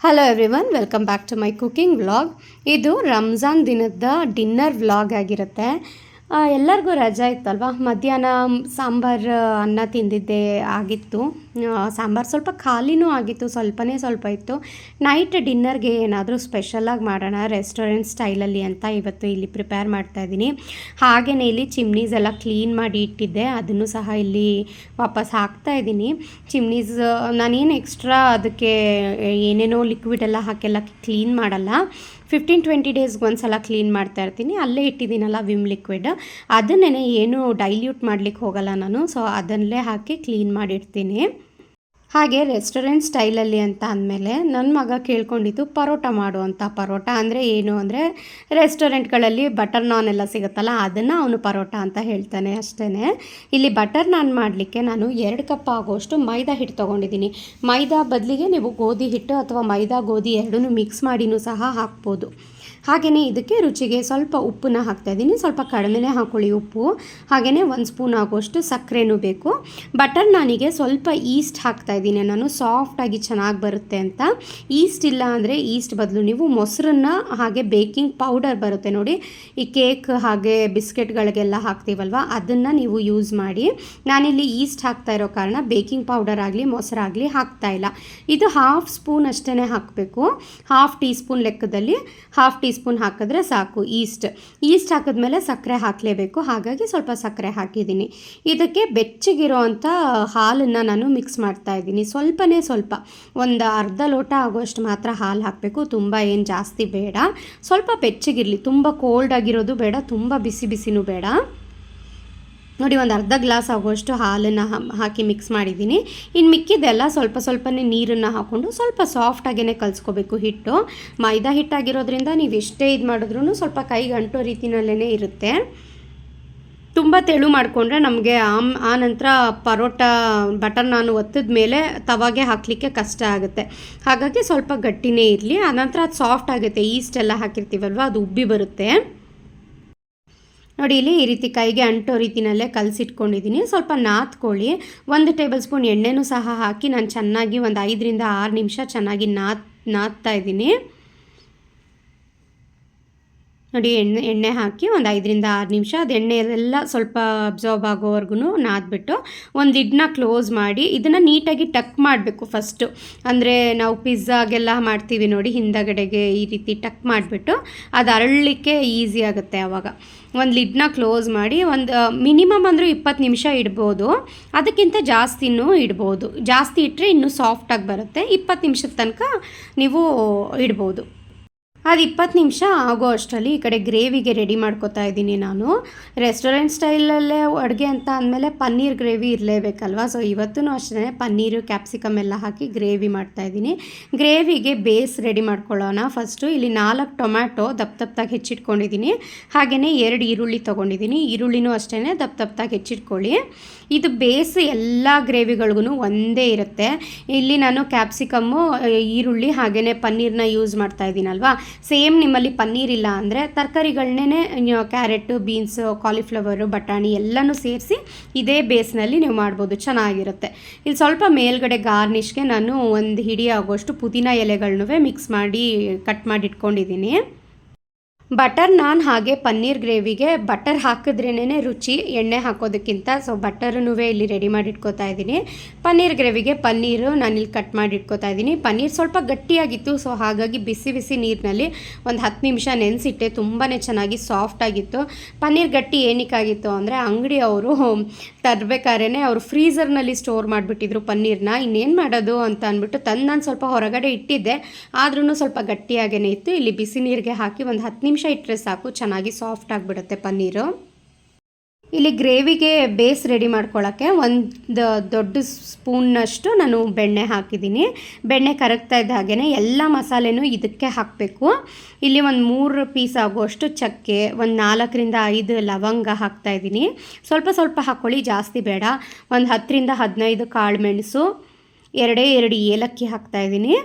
Hello everyone welcome back to my cooking vlog ಇದು ರಂಜಾನ್ ದಿನದ dinner vlog ಆಗಿರುತ್ತೆ. ಎಲ್ಲರಿಗೂ ರಜಾ ಇತ್ತಲ್ವಾ? ಮಧ್ಯಾಹ್ನ ಸಾಂಬಾರು, ಅನ್ನ ತಿಂದಿದ್ದೆ ಆಗಿತ್ತು. ಸಾಂಬಾರು ಸ್ವಲ್ಪ ಖಾಲಿನೂ ಆಗಿತ್ತು, ಸ್ವಲ್ಪನೇ ಸ್ವಲ್ಪ ಇತ್ತು. ನೈಟ್ ಡಿನ್ನರ್ಗೆ ಏನಾದರೂ ಸ್ಪೆಷಲಾಗಿ ಮಾಡೋಣ ರೆಸ್ಟೋರೆಂಟ್ ಸ್ಟೈಲಲ್ಲಿ ಅಂತ ಇವತ್ತು ಇಲ್ಲಿ ಪ್ರಿಪೇರ್ ಮಾಡ್ತಾ ಇದ್ದೀನಿ. ಹಾಗೆಯೇ ಇಲ್ಲಿ ಚಿಮ್ನೀಸ್ ಎಲ್ಲ ಕ್ಲೀನ್ ಮಾಡಿ ಇಟ್ಟಿದ್ದೆ. ಅದನ್ನು ಸಹ ಇಲ್ಲಿ ವಾಪಸ್ ಹಾಕ್ತಾ ಇದ್ದೀನಿ. ಚಿಮ್ನೀಸ್ ನಾನೇನು ಎಕ್ಸ್ಟ್ರಾ ಅದಕ್ಕೆ ಏನೇನೋ ಲಿಕ್ವಿಡ್ ಎಲ್ಲ ಹಾಕೆಲ್ಲ ಕ್ಲೀನ್ ಮಾಡಲ್ಲ. ಫಿಫ್ಟೀನ್ ಟ್ವೆಂಟಿ ಡೇಸ್ಗೆ ಒಂದು ಸಲ ಕ್ಲೀನ್ ಮಾಡ್ತಾ ಇರ್ತೀನಿ. ಅಲ್ಲೇ ಇಟ್ಟಿದ್ದೀನಲ್ಲ ವಿಮ್ ಲಿಕ್ವಿಡ್ ಅದನ್ನೇ ಏನು ಡೈಲ್ಯೂಟ್ ಮಾಡ್ಲಿಕ್ಕೆ ಹೋಗಲ್ಲ ನಾನು. ಸೊ ಅದನ್ನಲ್ಲೇ ಹಾಕಿ ಕ್ಲೀನ್ ಮಾಡಿಡ್ತೀನಿ. ಹಾಗೆ ರೆಸ್ಟೋರೆಂಟ್ ಸ್ಟೈಲಲ್ಲಿ ಅಂತ ಅಂದಮೇಲೆ ನನ್ನ ಮಗ ಕೇಳ್ಕೊಂಡಿದ್ದು ಪರೋಟ ಮಾಡು ಅಂತ ಪರೋಟ. ಅಂದರೆ ಏನು ಅಂದರೆ ರೆಸ್ಟೋರೆಂಟ್ಗಳಲ್ಲಿ ಬಟರ್ ನಾನ್ ಎಲ್ಲ ಸಿಗುತ್ತಲ್ಲ, ಅದನ್ನು ಅವನು ಪರೋಟ ಅಂತ ಹೇಳ್ತಾನೆ ಅಷ್ಟೇ ಇಲ್ಲಿ ಬಟರ್ ನಾನ್ ಮಾಡಲಿಕ್ಕೆ ನಾನು ಎರಡು ಕಪ್ ಆಗೋಷ್ಟು ಮೈದಾ ಹಿಟ್ಟು ತೊಗೊಂಡಿದ್ದೀನಿ. ಮೈದಾ ಬದಲಿಗೆ ನೀವು ಗೋಧಿ ಹಿಟ್ಟು ಅಥವಾ ಮೈದಾ ಗೋಧಿ ಎರಡೂ ಮಿಕ್ಸ್ ಮಾಡಿನೂ ಸಹ ಹಾಕ್ಬೋದು. ಹಾಗೆಯೇ ಇದಕ್ಕೆ ರುಚಿಗೆ ಸ್ವಲ್ಪ ಉಪ್ಪನ್ನ ಹಾಕ್ತಾ ಇದ್ದೀನಿ. ಸ್ವಲ್ಪ ಕಡಿಮೆನೇ ಹಾಕೊಳ್ಳಿ ಉಪ್ಪು. ಹಾಗೆಯೇ ಒಂದು ಸ್ಪೂನ್ ಆಗೋಷ್ಟು ಸಕ್ಕರೆನೂ ಬೇಕು. ಬಟರ್ ನಾನಿಗೆ ಸ್ವಲ್ಪ ಈಸ್ಟ್ ಹಾಕ್ತಾ ಇದ್ದೀನಿ ನಾನು ಸಾಫ್ಟಾಗಿ ಚೆನ್ನಾಗಿ ಬರುತ್ತೆ ಅಂತ. ಈಸ್ಟ್ ಇಲ್ಲ ಅಂದರೆ ಈಸ್ಟ್ ಬದಲು ನೀವು ಮೊಸರನ್ನ ಹಾಗೆ ಬೇಕಿಂಗ್ ಪೌಡರ್ ಬರುತ್ತೆ ನೋಡಿ. ಈ ಕೇಕ್ ಹಾಗೆ ಬಿಸ್ಕೆಟ್ಗಳಿಗೆಲ್ಲ ಹಾಕ್ತೀವಲ್ವ? ಅದನ್ನು ನೀವು ಯೂಸ್ ಮಾಡಿ. ನಾನಿಲ್ಲಿ ಈಸ್ಟ್ ಹಾಕ್ತಾ ಇರೋ ಕಾರಣ ಬೇಕಿಂಗ್ ಪೌಡರ್ ಆಗಲಿ ಮೊಸರಾಗಲಿ ಹಾಕ್ತಾ ಇಲ್ಲ. ಇದು ಹಾಫ್ ಸ್ಪೂನ್ ಅಷ್ಟೇ ಹಾಕಬೇಕು. ಹಾಫ್ ಟೀ ಸ್ಪೂನ್ ಲೆಕ್ಕದಲ್ಲಿ ಹಾಫ್ ಟೀ ಸ್ಪೂನ್ ಹಾಕಿದ್ರೆ ಸಾಕು ಈಸ್ಟ್ ಈಸ್ಟ್ ಹಾಕಿದ್ಮೇಲೆ ಸಕ್ಕರೆ ಹಾಕಲೇಬೇಕು. ಹಾಗಾಗಿ ಸ್ವಲ್ಪ ಸಕ್ಕರೆ ಹಾಕಿದ್ದೀನಿ. ಇದಕ್ಕೆ ಬೆಚ್ಚಗಿರೋ ಅಂಥ ಹಾಲನ್ನು ನಾನು ಮಿಕ್ಸ್ ಮಾಡ್ತಾ ಸ್ವಲ್ಪನೇ ಸ್ವಲ್ಪ. ಒಂದು ಅರ್ಧ ಲೋಟ ಆಗೋಷ್ಟು ಮಾತ್ರ ಹಾಲು ಹಾಕಬೇಕು. ತುಂಬ ಏನು ಜಾಸ್ತಿ ಬೇಡ. ಸ್ವಲ್ಪ ಬೆಚ್ಚಗಿರಲಿ. ತುಂಬ ಕೋಲ್ಡ್ ಆಗಿರೋದು ಬೇಡ. ತುಂಬ ಬಿಸಿ ಬಿಸಿನೂ ಬೇಡ. ನೋಡಿ, ಒಂದು ಅರ್ಧ ಗ್ಲಾಸ್ ಆಗುವಷ್ಟು ಹಾಲನ್ನು ಹಾಕಿ ಮಿಕ್ಸ್ ಮಾಡಿದ್ದೀನಿ. ಇನ್ನು ಮಿಕ್ಕಿದೆಲ್ಲ ಸ್ವಲ್ಪ ಸ್ವಲ್ಪನೇ ನೀರನ್ನು ಹಾಕ್ಕೊಂಡು ಸ್ವಲ್ಪ ಸಾಫ್ಟಾಗೇ ಕಲಿಸ್ಕೋಬೇಕು ಹಿಟ್ಟು. ಮೈದಾ ಹಿಟ್ಟಾಗಿರೋದ್ರಿಂದ ನೀವು ಎಷ್ಟೇ ಇದು ಮಾಡಿದ್ರೂ ಸ್ವಲ್ಪ ಕೈಗೆ ಅಂಟೋ ರೀತಿನಲ್ಲೇ ಇರುತ್ತೆ. ತುಂಬ ತೆಳು ಮಾಡಿಕೊಂಡ್ರೆ ನಮಗೆ ಆಮ್, ಆ ನಂತರ ಪರೋಟ ಬಟರ್ ನಾನು ಒತ್ತಿದ ಮೇಲೆ ತವಾಗೆ ಹಾಕಲಿಕ್ಕೆ ಕಷ್ಟ ಆಗುತ್ತೆ. ಹಾಗಾಗಿ ಸ್ವಲ್ಪ ಗಟ್ಟಿನೇ ಇರಲಿ. ಆನಂತರ ಅದು ಸಾಫ್ಟ್ ಆಗುತ್ತೆ. ಈಸ್ಟ್ ಎಲ್ಲ ಹಾಕಿರ್ತೀವಲ್ವ, ಅದು ಉಬ್ಬಿ ಬರುತ್ತೆ. ನೋಡಿ, ಇಲ್ಲಿ ಈ ರೀತಿ ಕೈಗೆ ಅಂಟೋ ರೀತಿನಲ್ಲೇ ಕಲಸಿಟ್ಕೊಂಡಿದ್ದೀನಿ. ಸ್ವಲ್ಪ ನಾತ್ಕೊಳ್ಳಿ. ಒಂದು ಟೇಬಲ್ ಸ್ಪೂನ್ ಎಣ್ಣೆನೂ ಸಹ ಹಾಕಿ ನಾನು ಚೆನ್ನಾಗಿ ಒಂದು ಐದರಿಂದ ಆರು ನಿಮಿಷ ಚೆನ್ನಾಗಿ ನಾತ್ ನಾದ್ತಾ ಇದ್ದೀನಿ. ನೋಡಿ, ಎಣ್ಣೆ ಎಣ್ಣೆ ಹಾಕಿ ಒಂದು ಐದರಿಂದ ಆರು ನಿಮಿಷ ಅದು ಎಣ್ಣೆ ಸ್ವಲ್ಪ ಅಬ್ಸಾರ್ಬ್ ಆಗೋವರೆಗೂ ನಾದ್ಬಿಟ್ಟು ಒಂದು ಲಿಡ್ನ ಕ್ಲೋಸ್ ಮಾಡಿ ಇದನ್ನು ನೀಟಾಗಿ ಟಕ್ ಮಾಡಬೇಕು ಫಸ್ಟು ಅಂದರೆ ನಾವು ಪಿಜ್ಜಾಗೆಲ್ಲ ಮಾಡ್ತೀವಿ ನೋಡಿ, ಹಿಂದಗಡೆಗೆ ಈ ರೀತಿ ಟಕ್ ಮಾಡಿಬಿಟ್ಟು ಅದು ಅರಳಲಿಕ್ಕೆ ಈಸಿ ಆಗುತ್ತೆ ಆವಾಗ ಒಂದು ಲಿಡ್ನ ಕ್ಲೋಸ್ ಮಾಡಿ ಒಂದು ಮಿನಿಮಮ್ ಅಂದರೂ ಇಪ್ಪತ್ತು ನಿಮಿಷ ಇಡ್ಬೋದು. ಅದಕ್ಕಿಂತ ಜಾಸ್ತಿನೂ ಇಡ್ಬೋದು. ಜಾಸ್ತಿ ಇಟ್ಟರೆ ಇನ್ನೂ ಸಾಫ್ಟಾಗಿ ಬರುತ್ತೆ. ಇಪ್ಪತ್ತು ನಿಮಿಷದ ತನಕ ನೀವು ಇಡ್ಬೋದು. ಅದು ಇಪ್ಪತ್ತು ನಿಮಿಷ ಆಗೋ ಅಷ್ಟರಲ್ಲಿ ಈ ಕಡೆ ಗ್ರೇವಿಗೆ ರೆಡಿ ಮಾಡ್ಕೊತಾ ಇದ್ದೀನಿ ನಾನು. ರೆಸ್ಟೋರೆಂಟ್ ಸ್ಟೈಲಲ್ಲೇ ಅಡುಗೆ ಅಂತ ಅಂದಮೇಲೆ ಪನ್ನೀರ್ ಗ್ರೇವಿ ಇರಲೇಬೇಕಲ್ವಾ? ಸೊ ಇವತ್ತೂ ಅಷ್ಟೇ ಪನ್ನೀರು, ಕ್ಯಾಪ್ಸಿಕಮ್ ಎಲ್ಲ ಹಾಕಿ ಗ್ರೇವಿ ಮಾಡ್ತಾಯಿದ್ದೀನಿ ಗ್ರೇವಿಗೆ ಬೇಸ್ ರೆಡಿ ಮಾಡ್ಕೊಳ್ಳೋಣ. ಫಸ್ಟು ಇಲ್ಲಿ ನಾಲ್ಕು ಟೊಮ್ಯಾಟೊ ದಪ್ಪ ದಪ್ತಾಗಿ ಹೆಚ್ಚಿಟ್ಕೊಂಡಿದ್ದೀನಿ. ಹಾಗೆಯೇ ಎರಡು ಈರುಳ್ಳಿ ತೊಗೊಂಡಿದ್ದೀನಿ. ಈರುಳ್ಳಿನೂ ಅಷ್ಟೇ ದಪ್ಪ ದಪ್ತಾಗಿ ಹೆಚ್ಚಿಟ್ಕೊಳ್ಳಿ. ಇದು ಬೇಸ್ ಎಲ್ಲ ಗ್ರೇವಿಗಳಿಗೂ ಒಂದೇ ಇರುತ್ತೆ. ಇಲ್ಲಿ ನಾನು ಕ್ಯಾಪ್ಸಿಕಮ್ಮು, ಈರುಳ್ಳಿ ಹಾಗೆಯೇ ಪನ್ನೀರ್ನ ಯೂಸ್ ಮಾಡ್ತಾ ಇದ್ದೀನಲ್ವಾ? ಸೇಮ್ ನಿಮ್ಮಲ್ಲಿ ಪನ್ನೀರ್ ಇಲ್ಲ ಅಂದರೆ ತರಕಾರಿಗಳನ್ನೇ ಕ್ಯಾರೆಟು ಬೀನ್ಸು, ಕಾಲಿಫ್ಲವರು, ಬಟಾಣಿ ಎಲ್ಲನೂ ಸೇರಿಸಿ ಇದೇ ಬೇಸ್ನಲ್ಲಿ ನೀವು ಮಾಡ್ಬೋದು, ಚೆನ್ನಾಗಿರುತ್ತೆ. ಇಲ್ಲಿ ಸ್ವಲ್ಪ ಮೇಲ್ಗಡೆ ಗಾರ್ನಿಷ್ಗೆ ನಾನು ಒಂದು ಹಿಡಿ ಆಗೋಷ್ಟು ಪುದೀನ ಎಲೆಗಳನ್ನೂ ಮಿಕ್ಸ್ ಮಾಡಿ ಕಟ್ ಮಾಡಿ ಇಟ್ಕೊಂಡಿದ್ದೀನಿ. ಬಟರ್ ನಾನ್ ಹಾಗೆ ಪನ್ನೀರ್ ಗ್ರೇವಿಗೆ ಬಟರ್ ಹಾಕಿದ್ರೇ ರುಚಿ, ಎಣ್ಣೆ ಹಾಕೋದಕ್ಕಿಂತ. ಸೊ ಬಟರ್ನೂ ಇಲ್ಲಿ ರೆಡಿ ಮಾಡಿ ಇಟ್ಕೋತಾ ಇದ್ದೀನಿ. ಪನ್ನೀರ್ ಗ್ರೇವಿಗೆ ಪನ್ನೀರು ಇಲ್ಲಿ ಕಟ್ ಮಾಡಿ ಇಟ್ಕೋತಾ ಇದ್ದೀನಿ. ಪನ್ನೀರ್ ಸ್ವಲ್ಪ ಗಟ್ಟಿಯಾಗಿತ್ತು ಸೊ ಹಾಗಾಗಿ ಬಿಸಿ ಬಿಸಿ ನೀರಿನಲ್ಲಿ ಒಂದು ಹತ್ತು ನಿಮಿಷ ನೆನೆಸಿಟ್ಟೆ. ತುಂಬಾ ಚೆನ್ನಾಗಿ ಸಾಫ್ಟ್ ಆಗಿತ್ತು. ಪನ್ನೀರ್ ಗಟ್ಟಿ ಏನಕ್ಕಾಗಿತ್ತು ಅಂದರೆ ಅಂಗಡಿಯವರು ತರಬೇಕಾದ್ರೆ ಅವರು ಫ್ರೀಸರ್ನಲ್ಲಿ ಸ್ಟೋರ್ ಮಾಡಿಬಿಟ್ಟಿದ್ರು ಪನ್ನೀರ್ನ. ಇನ್ನೇನು ಮಾಡೋದು ಅಂತ ಅಂದ್ಬಿಟ್ಟು ತಂದು ನಾನು ಸ್ವಲ್ಪ ಹೊರಗಡೆ ಇಟ್ಟಿದ್ದೆ. ಆದ್ರೂ ಸ್ವಲ್ಪ ಗಟ್ಟಿಯಾಗೇ ಇತ್ತು. ಇಲ್ಲಿ ಬಿಸಿ ನೀರಿಗೆ ಹಾಕಿ ಒಂದು ಹತ್ತು ನಿಮಿಷ ಇಟ್ಟರೆ ಸಾಕು, ಚೆನ್ನಾಗಿ ಸಾಫ್ಟ್ ಆಗಿಬಿಡುತ್ತೆ ಪನ್ನೀರು. ಇಲ್ಲಿ ಗ್ರೇವಿಗೆ ಬೇಸ್ ರೆಡಿ ಮಾಡ್ಕೊಳ್ಳೋಕ್ಕೆ ಒಂದು ದೊಡ್ಡ ಸ್ಪೂನ್ನಷ್ಟು ನಾನು ಬೆಣ್ಣೆ ಹಾಕಿದ್ದೀನಿ. ಬೆಣ್ಣೆ ಕರಗ್ತಾ ಇದ್ದ ಹಾಗೆಯೇ ಎಲ್ಲ ಮಸಾಲೆನೂ ಇದಕ್ಕೆ ಹಾಕಬೇಕು. ಇಲ್ಲಿ ಒಂದು ಮೂರು ಪೀಸ್ ಆಗುವಷ್ಟು ಚಕ್ಕೆ, ಒಂದು ನಾಲ್ಕರಿಂದ ಐದು ಲವಂಗ ಹಾಕ್ತಾ ಇದ್ದೀನಿ. ಸ್ವಲ್ಪ ಸ್ವಲ್ಪ ಹಾಕ್ಕೊಳ್ಳಿ ಜಾಸ್ತಿ ಬೇಡ. ಒಂದು ಹತ್ತರಿಂದ ಹದಿನೈದು ಕಾಳು ಮೆಣಸು, ಎರಡೇ ಎರಡು ಏಲಕ್ಕಿ ಹಾಕ್ತಾ ಇದ್ದೀನಿ.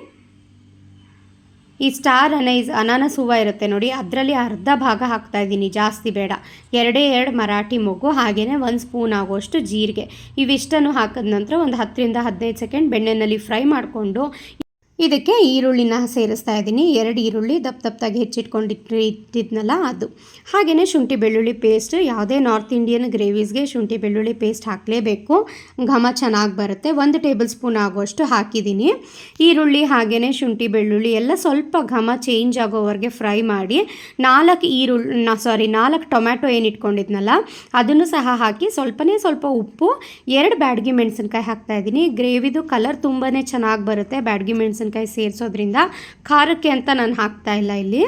ಈ ಸ್ಟಾರ್ ಅನೈಸ್ ಅನಾನಸ್ ಹೂವು ಇರುತ್ತೆ ನೋಡಿ, ಅದರಲ್ಲಿ ಅರ್ಧ ಭಾಗ ಹಾಕ್ತಾ ಇದ್ದೀನಿ, ಜಾಸ್ತಿ ಬೇಡ. ಎರಡೇ ಎರಡು ಮರಾಠಿ ಮೊಗ್ಗು ಹಾಗೆಯೇ ಒಂದು ಸ್ಪೂನ್ ಆಗೋಷ್ಟು ಜೀರಿಗೆ. ಇವಿಷ್ಟನ್ನು ಹಾಕಿದ ನಂತರ ಒಂದು ಹತ್ತರಿಂದ ಹದಿನೈದು ಸೆಕೆಂಡ್ ಬೆಣ್ಣೆನಲ್ಲಿ ಫ್ರೈ ಮಾಡಿಕೊಂಡು ಇದಕ್ಕೆ ಈರುಳ್ಳಿನ ಸೇರಿಸ್ತಾ ಇದ್ದೀನಿ. ಎರಡು ಈರುಳ್ಳಿ ದಪ್ಪ ದಪ್ಪದಾಗಿ ಹೆಚ್ಚಿಟ್ಕೊಂಡಿಟ್ಟು ಇಟ್ಟಿದ್ನಲ್ಲ ಅದು. ಹಾಗೆಯೇ ಶುಂಠಿ ಬೆಳ್ಳುಳ್ಳಿ ಪೇಸ್ಟ್ ಯಾವುದೇ ನಾರ್ತ್ ಇಂಡಿಯನ್ ಗ್ರೇವೀಸ್ಗೆ ಶುಂಠಿ ಬೆಳ್ಳುಳ್ಳಿ ಪೇಸ್ಟ್ ಹಾಕಲೇಬೇಕು. ಘಮ ಚೆನ್ನಾಗಿ ಬರುತ್ತೆ. ಒಂದು ಟೇಬಲ್ ಸ್ಪೂನ್ ಆಗುವಷ್ಟು ಹಾಕಿದ್ದೀನಿ. ಈರುಳ್ಳಿ ಹಾಗೆಯೇ ಶುಂಠಿ ಬೆಳ್ಳುಳ್ಳಿ ಎಲ್ಲ ಸ್ವಲ್ಪ ಘಮ ಚೇಂಜ್ ಆಗೋವರೆಗೆ ಫ್ರೈ ಮಾಡಿ, ನಾಲ್ಕು ಈರುಳ್ಳಿ ಸಾರಿ ನಾಲ್ಕು ಟೊಮ್ಯಾಟೊ ಏನು ಇಟ್ಕೊಂಡಿದ್ನಲ್ಲ, ಅದನ್ನು ಸಹ ಹಾಕಿ ಸ್ವಲ್ಪನೇ ಸ್ವಲ್ಪ ಉಪ್ಪು, ಎರಡು ಬ್ಯಾಡ್ಗಿ ಮೆಣಸಿನ್ಕಾಯಿ ಹಾಕ್ತಾ ಇದ್ದೀನಿ. ಗ್ರೇವಿದು ಕಲರ್ ತುಂಬಾ ಚೆನ್ನಾಗಿ ಬರುತ್ತೆ. ಬ್ಯಾಡ್ಗಿ ಮೆಣಸಿನ್ಕಾಯಿ ಸೇರಿಸೋದ್ರಿಂದ ಖಾರಕ್ಕೆ ಅಂತ ನಾನು ಹಾಕ್ತಾ ಇಲ್ಲ ಇಲ್ಲಿ.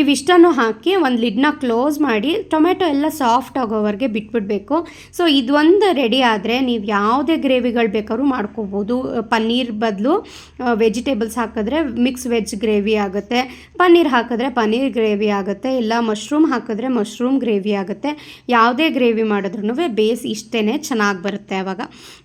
ಇವಿಷ್ಟನ್ನು ಹಾಕಿ ಒಂದು ಲಿಡ್ನ ಕ್ಲೋಸ್ ಮಾಡಿ ಟೊಮೆಟೊ ಎಲ್ಲ ಸಾಫ್ಟ್ ಆಗೋವರೆಗೆ ಬಿಟ್ಬಿಡಬೇಕು. ಸೊ ಇದೊಂದು ರೆಡಿ ಆದರೆ ನೀವು ಯಾವುದೇ ಗ್ರೇವಿಗಳು ಬೇಕಾದ್ರೂ ಮಾಡ್ಕೋಬೋದು. ಪನ್ನೀರ್ ಬದಲು ವೆಜಿಟೇಬಲ್ಸ್ ಹಾಕಿದ್ರೆ ಮಿಕ್ಸ್ ವೆಜ್ ಗ್ರೇವಿ ಆಗುತ್ತೆ. ಪನ್ನೀರ್ ಹಾಕಿದ್ರೆ ಪನ್ನೀರ್ ಗ್ರೇವಿ ಆಗುತ್ತೆ. ಇಲ್ಲ ಮಶ್ರೂಮ್ ಹಾಕಿದ್ರೆ ಮಶ್ರೂಮ್ ಗ್ರೇವಿ ಆಗುತ್ತೆ. ಯಾವುದೇ ಗ್ರೇವಿ ಮಾಡಿದ್ರೂ ಬೇಸ್ ಇಷ್ಟೇ ಚೆನ್ನಾಗಿ ಬರುತ್ತೆ ಆವಾಗ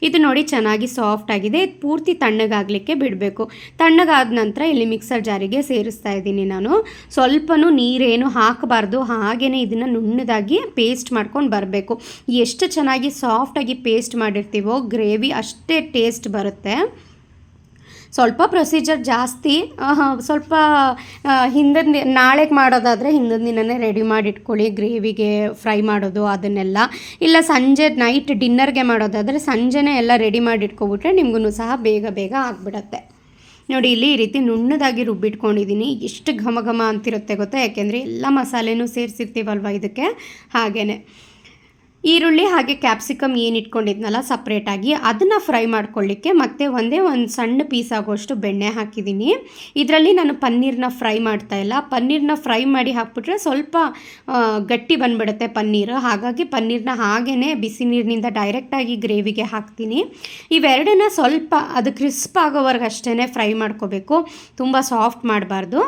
ಇದು ನೋಡಿ ಚೆನ್ನಾಗಿ ಸಾಫ್ಟ್ ಆಗಿದೆ. ಪೂರ್ತಿ ತಣ್ಣಗಾಗಲಿಕ್ಕೆ ಬಿಡಬೇಕು. ತಣ್ಣಗಾದ ನಂತರ ಇಲ್ಲಿ ಮಿಕ್ಸರ್ ಜಾರಿಗೆ ಸೇರಿಸ್ತಾ ಇದ್ದೀನಿ ನಾನು. ಸ್ವಲ್ಪ ನೀರೇನು ಹಾಕಬಾರ್ದು ಹಾಗೆಯೇ ಇದನ್ನು ನುಣ್ಣದಾಗಿ ಪೇಸ್ಟ್ ಮಾಡ್ಕೊಂಡು ಬರಬೇಕು. ಎಷ್ಟು ಚೆನ್ನಾಗಿ ಸಾಫ್ಟಾಗಿ ಪೇಸ್ಟ್ ಮಾಡಿರ್ತೀವೋ ಗ್ರೇವಿ ಅಷ್ಟೇ ಟೇಸ್ಟ್ ಬರುತ್ತೆ. ಸ್ವಲ್ಪ ಪ್ರೊಸೀಜರ್ ಜಾಸ್ತಿ ಸ್ವಲ್ಪ ಹಿಂದಿನ ನಾಳೆಗೆ ಮಾಡೋದಾದರೆ ಹಿಂದಿನ ದಿನವೇ ರೆಡಿ ಮಾಡಿ ಇಟ್ಕೊಳ್ಳಿ ಗ್ರೇವಿಗೆ ಫ್ರೈ ಮಾಡೋದು, ಅದನ್ನೆಲ್ಲ. ಇಲ್ಲ ಸಂಜೆ ನೈಟ್ ಡಿನ್ನರ್ಗೆ ಮಾಡೋದಾದರೆ ಸಂಜೆನೇ ಎಲ್ಲ ರೆಡಿ ಮಾಡಿ ಇಟ್ಕೊಬಿಟ್ರೆ ನಿಮಗೂ ಸಹ ಬೇಗ ಬೇಗ ಆಗಿಬಿಡತ್ತೆ. ನೋಡಿ, ಇಲ್ಲಿ ಈ ರೀತಿ ನುಣ್ಣದಾಗಿ ರುಬ್ಬಿಟ್ಕೊಂಡಿದ್ದೀನಿ. ಎಷ್ಟು ಘಮ ಘಮ ಅಂತಿರುತ್ತೆ ಗೊತ್ತಾ? ಯಾಕೆಂದರೆ ಎಲ್ಲ ಮಸಾಲೆನೂ ಸೇರಿಸಿರ್ತೀವಲ್ವ ಇದಕ್ಕೆ? ಹಾಗೇ ಈರುಳ್ಳಿ ಹಾಗೆ ಕ್ಯಾಪ್ಸಿಕಮ್ ಏನು ಇಟ್ಕೊಂಡಿದ್ನಲ್ಲ ಸಪ್ರೇಟಾಗಿ ಅದನ್ನು ಫ್ರೈ ಮಾಡ್ಕೊಳ್ಳಿಕ್ಕೆ ಮತ್ತೆ ಒಂದೇ ಒಂದು ಸಣ್ಣ ಪೀಸ್ ಆಗೋಷ್ಟು ಬೆಣ್ಣೆ ಹಾಕಿದ್ದೀನಿ. ಇದರಲ್ಲಿ ನಾನು ಪನ್ನೀರನ್ನ ಫ್ರೈ ಮಾಡ್ತಾ ಇಲ್ಲ. ಪನ್ನೀರನ್ನ ಫ್ರೈ ಮಾಡಿ ಹಾಕ್ಬಿಟ್ರೆ ಸ್ವಲ್ಪ ಗಟ್ಟಿ ಬಂದ್ಬಿಡುತ್ತೆ ಪನ್ನೀರು. ಹಾಗಾಗಿ ಪನ್ನೀರನ್ನ ಹಾಗೇ ಬಿಸಿ ನೀರಿನಿಂದ ಡೈರೆಕ್ಟಾಗಿ ಗ್ರೇವಿಗೆ ಹಾಕ್ತೀನಿ. ಇವೆರಡನ್ನ ಸ್ವಲ್ಪ ಅದು ಕ್ರಿಸ್ಪ್ ಆಗೋವರೆಗೆ ಅಷ್ಟೇ ಫ್ರೈ ಮಾಡ್ಕೋಬೇಕು. ತುಂಬ ಸಾಫ್ಟ್ ಮಾಡಬಾರ್ದು.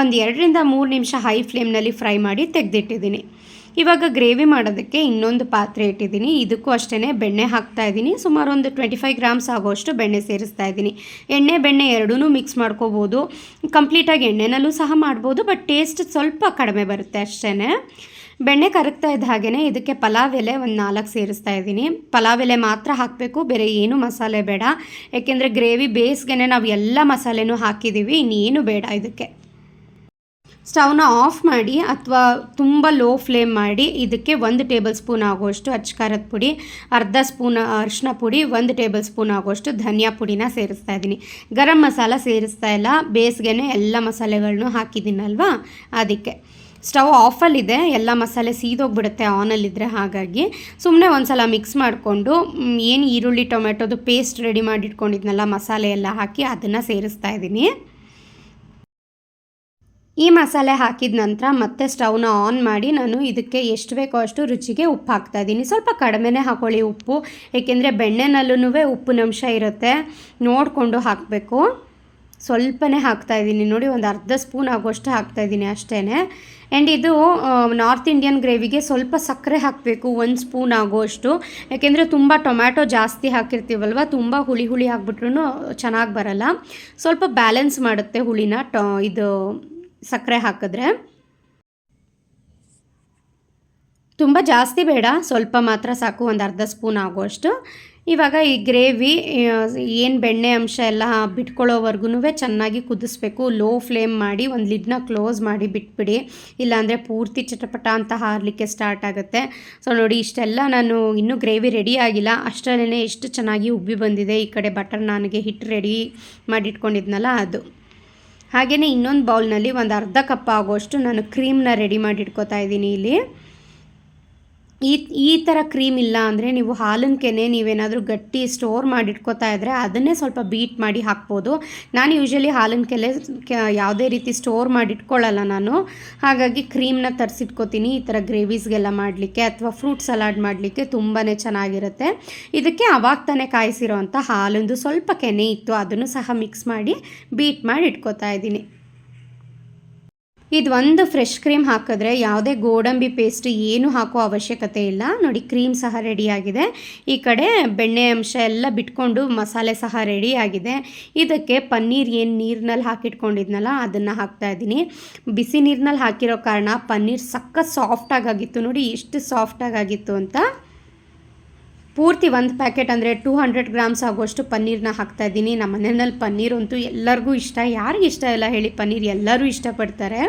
ಒಂದು ಎರಡರಿಂದ ಮೂರು ನಿಮಿಷ ಹೈ ಫ್ಲೇಮ್ನಲ್ಲಿ ಫ್ರೈ ಮಾಡಿ ತೆಗೆದಿಟ್ಟಿದ್ದೀನಿ. ಇವಾಗ ಗ್ರೇವಿ ಮಾಡೋದಕ್ಕೆ ಇನ್ನೊಂದು ಪಾತ್ರೆ ಇಟ್ಟಿದ್ದೀನಿ. ಇದಕ್ಕೂ ಅಷ್ಟೇ ಬೆಣ್ಣೆ ಹಾಕ್ತಾ ಇದ್ದೀನಿ. ಸುಮಾರು ಒಂದು ಟ್ವೆಂಟಿ ಫೈವ್ ಗ್ರಾಮ್ಸ್ ಆಗೋಷ್ಟು ಬೆಣ್ಣೆ ಸೇರಿಸ್ತಾ ಇದ್ದೀನಿ. ಎಣ್ಣೆ, ಬೆಣ್ಣೆ ಎರಡೂ ಮಿಕ್ಸ್ ಮಾಡ್ಕೋಬೋದು. ಕಂಪ್ಲೀಟಾಗಿ ಎಣ್ಣೆನಲ್ಲೂ ಸಹ ಮಾಡ್ಬೋದು ಬಟ್ ಟೇಸ್ಟ್ ಸ್ವಲ್ಪ ಕಡಿಮೆ ಬರುತ್ತೆ ಅಷ್ಟೇ ಬೆಣ್ಣೆ ಕರಗ್ತಾ ಇದ್ದ ಹಾಗೆಯೇ ಇದಕ್ಕೆ ಪಲಾವ್ ಎಲೆ ಒಂದು ನಾಲ್ಕು ಸೇರಿಸ್ತಾ ಇದ್ದೀನಿ. ಪಲಾವ್ ಎಲೆ ಮಾತ್ರ ಹಾಕಬೇಕು, ಬೇರೆ ಏನು ಮಸಾಲೆ ಬೇಡ. ಯಾಕೆಂದರೆ ಗ್ರೇವಿ ಬೇಸ್ಗೆ ನಾವು ಎಲ್ಲ ಮಸಾಲೆನೂ ಹಾಕಿದ್ದೀವಿ ಇನ್ನೇನು ಬೇಡ ಇದಕ್ಕೆ. ಸ್ಟವ್ನ ಆಫ್ ಮಾಡಿ ಅಥವಾ ತುಂಬ ಲೋ ಫ್ಲೇಮ್ ಮಾಡಿ ಇದಕ್ಕೆ ಒಂದು ಟೇಬಲ್ ಸ್ಪೂನ್ ಆಗೋಷ್ಟು ಅಚ್ಕಾರದ ಪುಡಿ, ಅರ್ಧ ಸ್ಪೂನ್ ಅರಿಶಿನ ಪುಡಿ, ಒಂದು ಟೇಬಲ್ ಸ್ಪೂನ್ ಆಗೋಷ್ಟು ಧನಿಯಾ ಪುಡಿನ ಸೇರಿಸ್ತಾ ಇದ್ದೀನಿ. ಗರಂ ಮಸಾಲ ಸೇರಿಸ್ತಾ ಇಲ್ಲ, ಬೇಸಿಗೆನೆ ಎಲ್ಲ ಮಸಾಲೆಗಳನ್ನೂ ಹಾಕಿದ್ದೀನಲ್ವಾ? ಅದಕ್ಕೆ. ಸ್ಟವ್ ಆಫಲ್ಲಿದೆ, ಎಲ್ಲ ಮಸಾಲೆ ಸೀದೋಗ್ಬಿಡುತ್ತೆ ಆನಲ್ಲಿದ್ದರೆ ಹಾಗಾಗಿ. ಸುಮ್ಮನೆ ಒಂದು ಸಲ ಮಿಕ್ಸ್ ಮಾಡಿಕೊಂಡು ಏನು ಈರುಳ್ಳಿ ಟೊಮೆಟೊದು ಪೇಸ್ಟ್ ರೆಡಿ ಮಾಡಿಟ್ಕೊಂಡಿದ್ನಲ್ಲ ಮಸಾಲೆ ಎಲ್ಲ ಹಾಕಿ ಅದನ್ನು ಸೇರಿಸ್ತಾ ಇದ್ದೀನಿ. ಈ ಮಸಾಲೆ ಹಾಕಿದ ನಂತರ ಮತ್ತೆ ಸ್ಟವ್ನ ಆನ್ ಮಾಡಿ ನಾನು ಇದಕ್ಕೆ ಎಷ್ಟು ಬೇಕೋ ಅಷ್ಟು ರುಚಿಗೆ ಉಪ್ಪು ಹಾಕ್ತಾ ಇದ್ದೀನಿ. ಸ್ವಲ್ಪ ಕಡಿಮೆನೇ ಹಾಕೊಳ್ಳಿ ಉಪ್ಪು, ಏಕೆಂದರೆ ಬೆಣ್ಣೆನಲ್ಲೂ ಉಪ್ಪಿನಂಶ ಇರುತ್ತೆ. ನೋಡಿಕೊಂಡು ಹಾಕಬೇಕು. ಸ್ವಲ್ಪನೇ ಹಾಕ್ತಾ ಇದ್ದೀನಿ. ನೋಡಿ, ಒಂದು ಅರ್ಧ ಸ್ಪೂನ್ ಆಗೋಷ್ಟು ಹಾಕ್ತಾ ಇದ್ದೀನಿ ಅಷ್ಟೇ ಆ್ಯಂಡ್ ಇದು ನಾರ್ತ್ ಇಂಡಿಯನ್ ಗ್ರೇವಿಗೆ ಸ್ವಲ್ಪ ಸಕ್ಕರೆ ಹಾಕಬೇಕು. ಒಂದು ಸ್ಪೂನ್ ಆಗೋಷ್ಟು ಯಾಕೆಂದರೆ ತುಂಬ ಟೊಮ್ಯಾಟೊ ಜಾಸ್ತಿ ಹಾಕಿರ್ತೀವಲ್ವ, ತುಂಬ ಹುಳಿ ಹುಳಿ ಹಾಕ್ಬಿಟ್ರೂ ಚೆನ್ನಾಗಿ ಬರಲ್ಲ. ಸ್ವಲ್ಪ ಬ್ಯಾಲೆನ್ಸ್ ಮಾಡುತ್ತೆ ಹುಳಿನ, ಟೊ, ಇದು ಸಕ್ಕರೆ ಹಾಕಿದ್ರೆ ತುಂಬ ಜಾಸ್ತಿ ಬೇಡ, ಸ್ವಲ್ಪ ಮಾತ್ರ ಸಾಕು, ಒಂದು ಅರ್ಧ ಸ್ಪೂನ್ ಆಗುವಷ್ಟು. ಇವಾಗ ಈ ಗ್ರೇವಿ, ಏನು ಬೆಣ್ಣೆ ಅಂಶ ಎಲ್ಲ ಬಿಟ್ಕೊಳ್ಳೋವರೆಗೂ ಚೆನ್ನಾಗಿ ಕುದಿಸ್ಬೇಕು. ಲೋ ಫ್ಲೇಮ್ ಮಾಡಿ, ಒಂದು ಲಿಡ್ನ ಕ್ಲೋಸ್ ಮಾಡಿ ಬಿಟ್ಬಿಡಿ. ಇಲ್ಲಾಂದರೆ ಪೂರ್ತಿ ಚಟಪಟ ಅಂತ ಹಾರಲಿಕ್ಕೆ ಸ್ಟಾರ್ಟ್ ಆಗುತ್ತೆ. ಸೊ ನೋಡಿ, ಇಷ್ಟೆಲ್ಲ ನಾನು ಇನ್ನೂ ಗ್ರೇವಿ ರೆಡಿ ಆಗಿಲ್ಲ. ಅಷ್ಟರಲ್ಲೇ ಎಷ್ಟು ಚೆನ್ನಾಗಿ ಉಬ್ಬಿ ಬಂದಿದೆ. ಈ ಕಡೆ ಬಟರ್ ನಾನಿಗೆ ಹಿಟ್ಟು ರೆಡಿ ಮಾಡಿಟ್ಕೊಂಡಿದ್ನಲ್ಲ ಅದು. ಹಾಗೆಯೇ ಇನ್ನೊಂದು ಬೌಲ್ನಲ್ಲಿ ಒಂದು ಅರ್ಧ ಕಪ್ ಆಗೋಷ್ಟು ನಾನು ಕ್ರೀಮ್ನ ರೆಡಿ ಮಾಡಿ ಇಟ್ಕೋತಾ ಇದ್ದೀನಿ ಇಲ್ಲಿ. ಈ ಈ ಥರ ಕ್ರೀಮ್ ಇಲ್ಲ ಅಂದರೆ ನೀವು ಹಾಲಿನ ಕೆನೆ ನೀವೇನಾದರೂ ಗಟ್ಟಿ ಸ್ಟೋರ್ ಮಾಡಿ ಇಟ್ಕೋತಾ ಇದ್ದರೆ ಅದನ್ನೇ ಸ್ವಲ್ಪ ಬೀಟ್ ಮಾಡಿ ಹಾಕ್ಬೋದು. ನಾನು ಯೂಶ್ವಲಿ ಹಾಲಿನ ಕೆಲೆ ಯಾವುದೇ ರೀತಿ ಸ್ಟೋರ್ ಮಾಡಿ ಇಟ್ಕೊಳ್ಳಲ್ಲ ನಾನು. ಹಾಗಾಗಿ ಕ್ರೀಮ್ನ ತರಿಸಿಟ್ಕೋತೀನಿ. ಈ ಥರ ಗ್ರೇವೀಸ್ಗೆಲ್ಲ ಮಾಡಲಿಕ್ಕೆ ಅಥವಾ ಫ್ರೂಟ್ ಸಲಾಡ್ ಮಾಡಲಿಕ್ಕೆ ತುಂಬಾ ಚೆನ್ನಾಗಿರುತ್ತೆ. ಇದಕ್ಕೆ ಅವಾಗ ತಾನೇ ಕಾಯಿಸಿರೋ ಅಂಥ ಹಾಲೊಂದು ಸ್ವಲ್ಪ ಕೆನೆ ಇತ್ತು, ಅದನ್ನು ಸಹ ಮಿಕ್ಸ್ ಮಾಡಿ ಬೀಟ್ ಮಾಡಿ ಇಟ್ಕೋತಾ ಇದ್ದೀನಿ. ಇದು ಒಂದು ಫ್ರೆಶ್ ಕ್ರೀಮ್ ಹಾಕಿದ್ರೆ ಯಾವುದೇ ಗೋಡಂಬಿ ಪೇಸ್ಟ್ ಏನು ಹಾಕೋ ಅವಶ್ಯಕತೆ ಇಲ್ಲ. ನೋಡಿ ಕ್ರೀಮ್ ಸಹ ರೆಡಿಯಾಗಿದೆ ಈ ಕಡೆ ಬೆಣ್ಣೆ ಅಂಶ ಎಲ್ಲ ಬಿಟ್ಕೊಂಡು ಮಸಾಲೆ ಸಹ ರೆಡಿಯಾಗಿದೆ ಇದಕ್ಕೆ ಪನ್ನೀರ್ ಏನು ನೀರಿನಲ್ಲಿ ಹಾಕಿಟ್ಕೊಂಡಿದ್ನಲ್ಲ, ಅದನ್ನು ಹಾಕ್ತಾ ಇದ್ದೀನಿ. ಬಿಸಿ ನೀರಿನಲ್ಲಿ ಹಾಕಿರೋ ಕಾರಣ ಪನ್ನೀರ್ ಸಕ್ಕ ಸಾಫ್ಟಾಗಿತ್ತು ನೋಡಿ, ಎಷ್ಟು ಸಾಫ್ಟಾಗಿತ್ತು ಅಂತ. ಪೂರ್ತಿ ಒಂದು ಪ್ಯಾಕೆಟ್ ಅಂದರೆ ಟೂ ಹಂಡ್ರೆಡ್ ಗ್ರಾಮ್ಸ್ ಆಗುವಷ್ಟು ಹಾಕ್ತಾ ಇದ್ದೀನಿ. ನಮ್ಮ ಮನೆಯಲ್ಲಿ ಪನ್ನೀರ್ ಅಂತೂ ಎಲ್ಲರಿಗೂ ಇಷ್ಟ, ಯಾರಿಗೆ ಇಷ್ಟ ಇಲ್ಲ ಹೇಳಿ ಪನ್ನೀರ್ ಎಲ್ಲರೂ ಇಷ್ಟಪಡ್ತಾರೆ.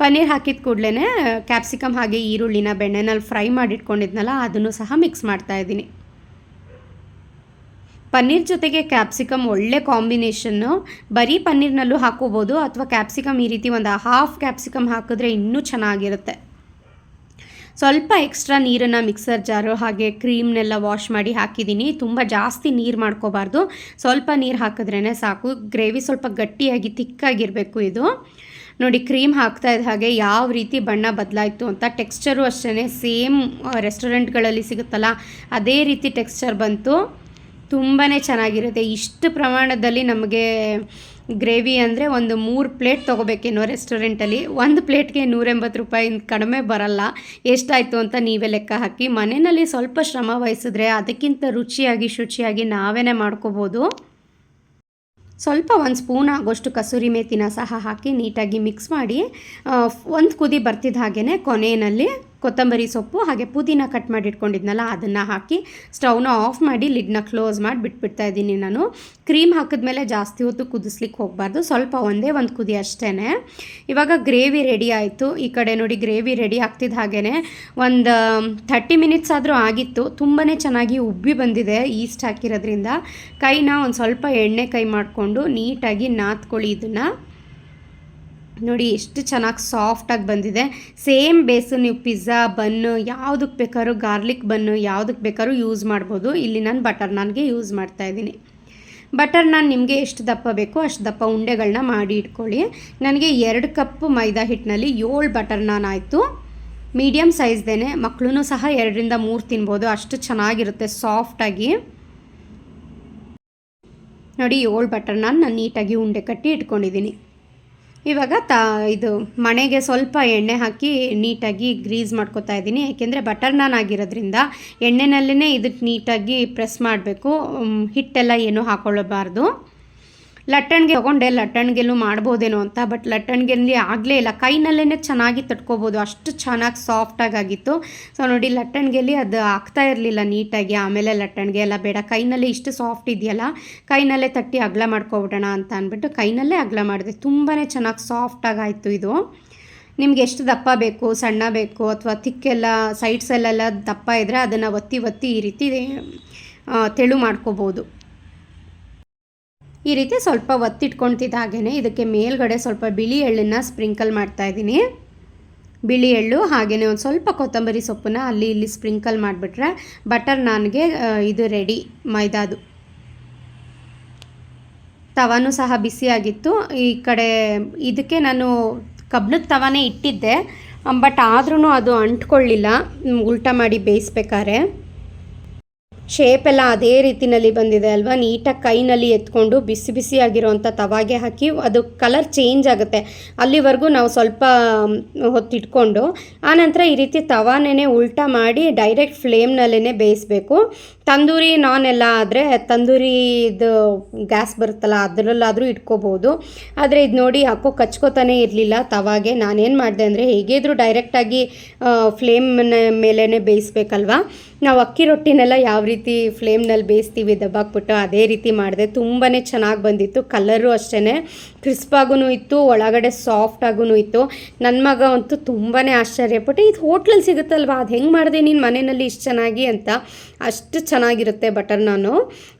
ಪನ್ನೀರ್ ಹಾಕಿದ ಕೂಡಲೇ ಕ್ಯಾಪ್ಸಿಕಮ್ ಹಾಗೆ ಈರುಳ್ಳಿನ ಬೆಣ್ಣೆನಲ್ಲಿ ಫ್ರೈ ಮಾಡಿಟ್ಕೊಂಡಿದ್ನಲ್ಲ, ಅದನ್ನು ಸಹ ಮಿಕ್ಸ್ ಮಾಡ್ತಾ ಇದ್ದೀನಿ. ಪನ್ನೀರ್ ಜೊತೆಗೆ ಕ್ಯಾಪ್ಸಿಕಮ್ ಒಳ್ಳೆ ಕಾಂಬಿನೇಷನ್ನು, ಬರೀ ಪನ್ನೀರ್ನಲ್ಲೂ ಹಾಕೋಬೋದು, ಅಥವಾ ಕ್ಯಾಪ್ಸಿಕಮ್ ಈ ರೀತಿ ಒಂದು ಹಾಫ್ ಕ್ಯಾಪ್ಸಿಕಮ್ ಹಾಕಿದ್ರೆ ಇನ್ನೂ ಚೆನ್ನಾಗಿರುತ್ತೆ. ಸ್ವಲ್ಪ ಎಕ್ಸ್ಟ್ರಾ ನೀರನ್ನು ಮಿಕ್ಸರ್ ಜಾರು ಹಾಗೆ ಕ್ರೀಮ್ನೆಲ್ಲ ವಾಶ್ ಮಾಡಿ ಹಾಕಿದ್ದೀನಿ. ತುಂಬ ಜಾಸ್ತಿ ನೀರು ಮಾಡ್ಕೋಬಾರ್ದು. ಸ್ವಲ್ಪ ನೀರು ಹಾಕಿದ್ರೇ ಸಾಕು. ಗ್ರೇವಿ ಸ್ವಲ್ಪ ಗಟ್ಟಿಯಾಗಿ ತಿಕ್ಕಾಗಿರಬೇಕು ಇದು. ನೋಡಿ ಕ್ರೀಮ್ ಹಾಕ್ತಾ ಇದ್ದ ಹಾಗೆ ಯಾವ ರೀತಿ ಬಣ್ಣ ಬದಲಾಯಿತು ಅಂತ ಟೆಕ್ಸ್ಚರು ಅಷ್ಟೇ ಸೇಮ್ ರೆಸ್ಟೋರೆಂಟ್ಗಳಲ್ಲಿ ಸಿಗುತ್ತಲ್ಲ, ಅದೇ ರೀತಿ ಟೆಕ್ಸ್ಚರ್ ಬಂತು. ತುಂಬಾ ಚೆನ್ನಾಗಿರುತ್ತೆ. ಇಷ್ಟು ಪ್ರಮಾಣದಲ್ಲಿ ನಮಗೆ ಗ್ರೇವಿ ಅಂದರೆ ಒಂದು ಮೂರು ಪ್ಲೇಟ್ ತೊಗೋಬೇಕೇನೋ ರೆಸ್ಟೋರೆಂಟಲ್ಲಿ ಒಂದು ಪ್ಲೇಟ್ಗೆ ನೂರೆಂಬತ್ತು ರೂಪಾಯಿ ಕಡಿಮೆ ಬರಲ್ಲ. ಎಷ್ಟಾಯಿತು ಅಂತ ನೀವೇ ಲೆಕ್ಕ ಹಾಕಿ. ಮನೆಯಲ್ಲಿ ಸ್ವಲ್ಪ ಶ್ರಮ ವಹಿಸಿದ್ರೆ ಅದಕ್ಕಿಂತ ರುಚಿಯಾಗಿ, ಶುಚಿಯಾಗಿ ನಾವೇ ಮಾಡ್ಕೋಬೋದು. ಸ್ವಲ್ಪ ಒಂದು ಸ್ಪೂನ್ ಆಗೋಷ್ಟು ಕಸೂರಿ ಮೇತಿನ ಸಹ ಹಾಕಿ ನೀಟಾಗಿ ಮಿಕ್ಸ್ ಮಾಡಿ ಒಂದು ಕುದಿ ಬರ್ತಿದ್ದ ಹಾಗೆಯೇ ಕೊನೆಯಲ್ಲಿ ಕೊತ್ತಂಬರಿ ಸೊಪ್ಪು ಹಾಗೆ ಪುದೀನ ಕಟ್ ಮಾಡಿ ಇಟ್ಕೊಂಡಿದ್ನಲ್ಲ ಅದನ್ನು ಹಾಕಿ ಸ್ಟವ್ನ ಆಫ್ ಮಾಡಿ ಲಿಡ್ನ ಕ್ಲೋಸ್ ಮಾಡಿ ಬಿಟ್ಬಿಡ್ತಾ ಇದ್ದೀನಿ ನಾನು. ಕ್ರೀಮ್ ಹಾಕಿದ್ಮೇಲೆ ಜಾಸ್ತಿ ಹೊತ್ತು ಕುದಿಸ್ಲಿಕ್ಕೆ ಹೋಗಬಾರ್ದು, ಸ್ವಲ್ಪ ಒಂದೇ ಒಂದು ಕುದಿ ಅಷ್ಟೇ ಇವಾಗ ಗ್ರೇವಿ ರೆಡಿ ಆಯಿತು. ಈ ಕಡೆ ನೋಡಿ ಗ್ರೇವಿ ರೆಡಿ ಆಗ್ತಿದ್ದ ಹಾಗೇ ಒಂದು ಥರ್ಟಿ ಮಿನಿಟ್ಸ್ ಆದರೂ ಆಗಿತ್ತು. ತುಂಬಾ ಚೆನ್ನಾಗಿ ಉಬ್ಬಿ ಬಂದಿದೆ ಈಸ್ಟ್ ಹಾಕಿರೋದ್ರಿಂದ. ಕೈನ ಒಂದು ಸ್ವಲ್ಪ ಎಣ್ಣೆ ಕೈ ಮಾಡಿಕೊಂಡು ನೀಟಾಗಿ ನಾತ್ಕೊಳ್ಳಿ ಇದನ್ನು. ನೋಡಿ, ಎಷ್ಟು ಚೆನ್ನಾಗಿ ಸಾಫ್ಟಾಗಿ ಬಂದಿದೆ. ಸೇಮ್ ಬೇಸು ನೀವು ಪಿಜ್ಜಾ ಬನ್ನು ಯಾವುದಕ್ಕೆ ಬೇಕಾದ್ರೂ ಗಾರ್ಲಿಕ್ ಬನ್ನು ಯಾವುದಕ್ಕೆ ಬೇಕಾದ್ರೂ ಯೂಸ್ ಮಾಡ್ಬೋದು. ಇಲ್ಲಿ ನಾನು ಬಟರ್ ನಾನ್ಗೆ ಯೂಸ್ ಮಾಡ್ತಾ ಇದ್ದೀನಿ. ಬಟರ್ ನಾನ್ ನಿಮಗೆ ಎಷ್ಟು ದಪ್ಪ ಬೇಕೋ ಅಷ್ಟು ದಪ್ಪ ಉಂಡೆಗಳನ್ನ ಮಾಡಿ ಇಟ್ಕೊಳ್ಳಿ. ನನಗೆ ಎರಡು ಕಪ್ ಮೈದಾ ಹಿಟ್ಟಿನಲ್ಲಿ ಏಳು ಬಟರ್ ನಾನ್ ಆಯಿತು. ಮೀಡಿಯಮ್ ಸೈಜ್ದೇನೆ ಮಕ್ಕಳೂ ಸಹ ಎರಡರಿಂದ ಮೂರು ತಿನ್ಬೋದು. ಅಷ್ಟು ಚೆನ್ನಾಗಿರುತ್ತೆ ಸಾಫ್ಟಾಗಿ ನೋಡಿ, ಏಳು ಬಟರ್ ನಾನ್ ನಾನು ನೀಟಾಗಿ ಉಂಡೆ ಕಟ್ಟಿ ಇಟ್ಕೊಂಡಿದ್ದೀನಿ. ಇವಾಗ ತ, ಇದು ಮಣೆಗೆ ಸ್ವಲ್ಪ ಎಣ್ಣೆ ಹಾಕಿ ನೀಟಾಗಿ ಗ್ರೀಸ್ ಮಾಡ್ಕೊತಾ ಇದ್ದೀನಿ. ಯಾಕೆಂದರೆ ಬಟರ್ ನಾನ್ ಆಗಿರೋದ್ರಿಂದ ಎಣ್ಣೆನಲ್ಲೇ ಇದಕ್ಕೆ ನೀಟಾಗಿ ಪ್ರೆಸ್ ಮಾಡಬೇಕು. ಹಿಟ್ಟೆಲ್ಲ ಏನೂ ಹಾಕೊಳ್ಳಬಾರ್ದು. ಲಟ್ಟಣಿಗೆ ತೊಗೊಂಡೆ, ಲಟ್ಟಣಿಗೆಲ್ಲೂ ಮಾಡ್ಬೋದೇನೋ ಅಂತ ಬಟ್ ಲಟ್ಟಣಿಗೆಲ್ಲಿ ಆಗಲೇ ಇಲ್ಲ. ಕೈನಲ್ಲೇ ಚೆನ್ನಾಗಿ ತಟ್ಕೋಬೋದು. ಅಷ್ಟು ಚೆನ್ನಾಗಿ ಸಾಫ್ಟಾಗಿ ಆಗಿತ್ತು. ಸೊ ನೋಡಿ, ಲಟ್ಟಣಿಗೆಲ್ಲಿ ಅದು ಆಗ್ತಾ ಇರಲಿಲ್ಲ ನೀಟಾಗಿ. ಆಮೇಲೆ ಲಟ್ಟಣಿಗೆ ಎಲ್ಲ ಬೇಡ, ಕೈನಲ್ಲೇ ಇಷ್ಟು ಸಾಫ್ಟ್ ಇದೆಯಲ್ಲ, ಕೈನಲ್ಲೇ ತಟ್ಟಿ ಅಗಲ ಮಾಡ್ಕೊಬಿಡೋಣ ಅಂತ ಅಂದ್ಬಿಟ್ಟು ಕೈನಲ್ಲೇ ಅಗಲ ಮಾಡಿದೆ. ತುಂಬಾ ಚೆನ್ನಾಗಿ ಸಾಫ್ಟಾಗಿ ಆಯಿತು ಇದು. ನಿಮ್ಗೆ ಎಷ್ಟು ದಪ್ಪ ಬೇಕು, ಸಣ್ಣ ಬೇಕು, ಅಥವಾ ತಿಕ್ಕೆಲ್ಲ ಸೈಡ್ಸಲ್ಲೆಲ್ಲ ದಪ್ಪ ಇದ್ದರೆ ಅದನ್ನು ಒತ್ತಿ ಒತ್ತಿ ಈ ರೀತಿ ತೆಳು ಮಾಡ್ಕೋಬೋದು. ಈ ರೀತಿ ಸ್ವಲ್ಪ ಒತ್ತಿಟ್ಕೊಳ್ತಿದ್ದ ಹಾಗೆಯೇ ಇದಕ್ಕೆ ಮೇಲ್ಗಡೆ ಸ್ವಲ್ಪ ಬಿಳಿ ಎಳ್ಳನ್ನು ಸ್ಪ್ರಿಂಕಲ್ ಮಾಡ್ತಾಯಿದ್ದೀನಿ ಬಿಳಿ ಎಳ್ಳು ಹಾಗೆಯೇ ಒಂದು ಸ್ವಲ್ಪ ಕೊತ್ತಂಬರಿ ಸೊಪ್ಪನ್ನ ಅಲ್ಲಿ ಇಲ್ಲಿ ಸ್ಪ್ರಿಂಕಲ್ ಮಾಡಿಬಿಟ್ರೆ ಬಟರ್ ನಾನ್ಗೆ ಇದು ರೆಡಿ ಮೈದಾದು. ತವಾನು ಸಹ ಬಿಸಿಯಾಗಿತ್ತು ಈ ಕಡೆ ಇದಕ್ಕೆ ನಾನು ಕಬ್ಬಿಣದ ತವಾನೇ ಇಟ್ಟಿದ್ದೆ, ಬಟ್ ಆದ್ರೂ ಅದು ಅಂಟ್ಕೊಳ್ಳಿಲ್ಲ. ಉಲ್ಟಾ ಮಾಡಿ ಬೇಯಿಸ್ಬೇಕಾದ್ರೆ. ಶೇಪ್ ಎಲ್ಲ ಅದೇ ರೀತಿನಲ್ಲಿ ಬಂದಿದೆ ಅಲ್ವಾ? ನೀಟಾಗಿ ಕೈನಲ್ಲಿ ಎತ್ಕೊಂಡು ಬಿಸಿ ಬಿಸಿಯಾಗಿರೋವಂಥ ತವಾಗೆ ಹಾಕಿ ಅದು ಕಲರ್ ಚೇಂಜ್ ಆಗುತ್ತೆ. ಅಲ್ಲಿವರೆಗೂ ನಾವು ಸ್ವಲ್ಪ ಹೊತ್ತಿಟ್ಕೊಂಡು ಆನಂತರ ಈ ರೀತಿ ತವಾನೇ ಉಲ್ಟಾ ಮಾಡಿ ಡೈರೆಕ್ಟ್ ಫ್ಲೇಮ್ನಲ್ಲೇ ಬೇಯಿಸಬೇಕು. ತಂದೂರಿ ನಾನ್ ಎಲ್ಲ ಆದರೆ ತಂದೂರಿದು ಗ್ಯಾಸ್ ಬರುತ್ತಲ್ಲ, ಅದರಲ್ಲಾದರೂ ಇಟ್ಕೋಬೋದು. ಆದರೆ ಇದು ನೋಡಿ ಹಾಕೋ ಕಚ್ಕೋತಾನೆ ಇರಲಿಲ್ಲ. ತವಾಗೆ ನಾನೇನು ಮಾಡಿದೆ ಅಂದರೆ ಹೇಗಿದ್ರು ಡೈರೆಕ್ಟಾಗಿ ಫ್ಲೇಮ್ನ ಮೇಲೇ ಬೇಯಿಸ್ಬೇಕಲ್ವಾ? ನಾವು ಅಕ್ಕಿ ರೊಟ್ಟಿನೆಲ್ಲ ಯಾವ ರೀತಿ ಫ್ಲೇಮ್ನಲ್ಲಿ ಬೇಯಿಸ್ತೀವಿ ದಬ್ಬಾಕ್ಬಿಟ್ಟು ಅದೇ ರೀತಿ ಮಾಡಿದೆ. ತುಂಬಾ ಚೆನ್ನಾಗಿ ಬಂದಿತ್ತು. ಕಲರು ಅಷ್ಟೇ ಕ್ರಿಸ್ಪಾಗೂ ಇತ್ತು, ಒಳಗಡೆ ಸಾಫ್ಟಾಗೂ ಇತ್ತು. ನನ್ನ ಮಗ ಅಂತೂ ತುಂಬಾ ಆಶ್ಚರ್ಯಪಟ್ಟು, ಇದು ಹೋಟ್ಲಲ್ಲಿ ಸಿಗುತ್ತಲ್ವಾ? ಅದು ಹೆಂಗೆ ಮಾಡಿದೆ ನೀನು ಮನೆಯಲ್ಲಿ ಇಷ್ಟು ಚೆನ್ನಾಗಿ? ಅಂತ ಅಷ್ಟು ಚೆನ್ನಾಗಿರುತ್ತೆ ಬಟರ್ ನಾನು.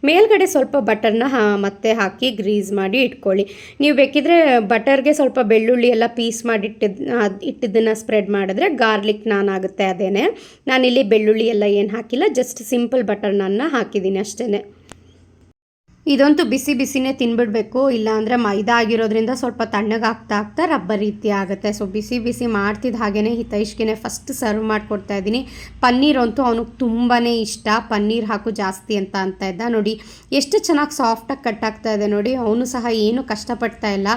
ಮೇಲ್ಗಡೆ ಸ್ವಲ್ಪ ಬಟರ್ನ ಮತ್ತೆ ಹಾಕಿ ಗ್ರೀಸ್ ಮಾಡಿ ಇಟ್ಕೊಳ್ಳಿ. ನೀವು ಬೇಕಿದ್ರೆ ಬಟರ್ಗೆ ಸ್ವಲ್ಪ ಬೆಳ್ಳುಳ್ಳಿ ಎಲ್ಲ ಪೀಸ್ ಮಾಡಿ ಇಟ್ಟಿದ್ದು ಇಟ್ಟಿದ್ದನ್ನು ಸ್ಪ್ರೆಡ್ ಮಾಡಿದ್ರೆ ಗಾರ್ಲಿಕ್ ನಾನ್ ಆಗುತ್ತೆ ಅದೇನೆ. ನಾನಿಲ್ಲಿ ಬೆಳ್ಳುಳ್ಳಿ ಎಲ್ಲ ಏನು ಹಾಕಿಲ್ಲ, ಜಸ್ಟ್ ಸಿಂಪಲ್ ಬಟರ್ ನಾನ್ನ ಹಾಕಿದ್ದೀನಿ ಅಷ್ಟೇ ಇದಂತೂ ಬಿಸಿ ಬಿಸಿನೇ ತಿನ್ಬಿಡ್ಬೇಕು, ಇಲ್ಲಾಂದರೆ ಮೈದಾ ಆಗಿರೋದ್ರಿಂದ ಸ್ವಲ್ಪ ತಣ್ಣಗಾಗ್ತಾ ಆಗ್ತಾ ರಬ್ಬರ್ ರೀತಿ ಆಗುತ್ತೆ. ಸೊ ಬಿಸಿ ಬಿಸಿ ಮಾಡ್ತಿದ್ದ ಹಾಗೇ ಹಿತೈಷ್ಗೆ ಫಸ್ಟ್ ಸರ್ವ್ ಮಾಡಿಕೊಡ್ತಾ ಇದ್ದೀನಿ. ಪನ್ನೀರ್ ಅಂತೂ ಅವನಿಗೆ ತುಂಬಾ ಇಷ್ಟ. ಪನ್ನೀರ್ ಹಾಕು ಜಾಸ್ತಿ ಅಂತ ಅಂತ ಇದ್ದ. ನೋಡಿ, ಎಷ್ಟು ಚೆನ್ನಾಗಿ ಸಾಫ್ಟಾಗಿ ಕಟ್ ಆಗ್ತಾ ಇದೆ ನೋಡಿ. ಅವನು ಸಹ ಏನು ಕಷ್ಟಪಡ್ತಾ ಇಲ್ಲ.